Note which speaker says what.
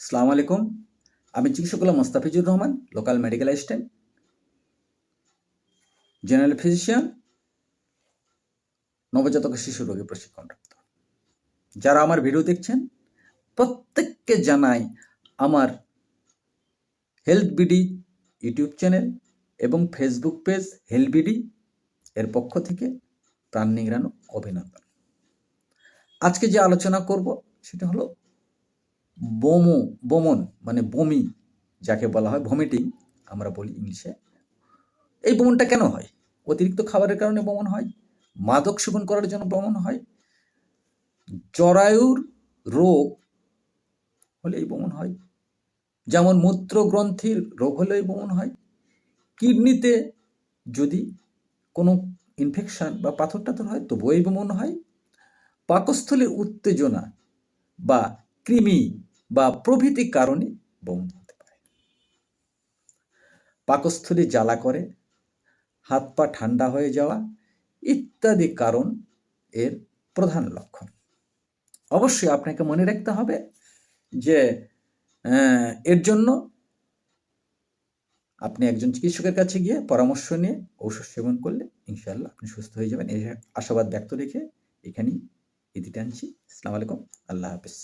Speaker 1: সালাম আলাইকুম। আমি চিকিৎসক Mostafizur Rahman, local medical assistant general physician নবজাতক শিশু রোগী প্রশিক্ষণপ্রাপ্ত। যারা আমার ভিডিও দেখছেন, প্রত্যেককে জানাই আমার হেলথ বিডি ইউটিউব চ্যানেল এবং ফেসবুক পেজ হেলথ বিডি এর পক্ষ থেকে প্রাণ নিংড়ানো অভিনন্দন। আজকে যে আলোচনা করব, সেটা হলো বোমো, বমন মানে বমি যাকে বলা হয়, ভমিটিং আমরা বলি ইংলিশে। এই বমনটা কেন হয়? অতিরিক্ত খাবারের কারণে বমন হয়, মাদক সেবন করার জন্য বমন হয়, জরায়ুর রোগ হলে এই বমন হয়, যেমন মূত্রগ্রন্থির রোগ হলে এই বমন হয়, কিডনিতে যদি কোনো ইনফেকশন বা পাথর টাথর হয়, তবুও এই বমন হয়, পাকস্থলীর উত্তেজনা বা কৃমি বা প্রভৃতি কারণে বমন হতে পারে। পাকস্থলী জ্বালা করে, হাত পা ঠান্ডা হয়ে যাওয়া ইত্যাদি কারণ এর প্রধান লক্ষণ। অবশ্যই আপনাকে মনে রাখতে হবে যে এর জন্য আপনি একজন চিকিৎসকের কাছে গিয়ে পরামর্শ নিয়ে ঔষধ সেবন করলে ইনশাআল্লাহ আপনি সুস্থ হয়ে যাবেন। এই আশাবাদ ব্যক্ত রেখে এখানেই ইতি টানছি আসসালামু আলাইকুম। আল্লাহ হাফিজ।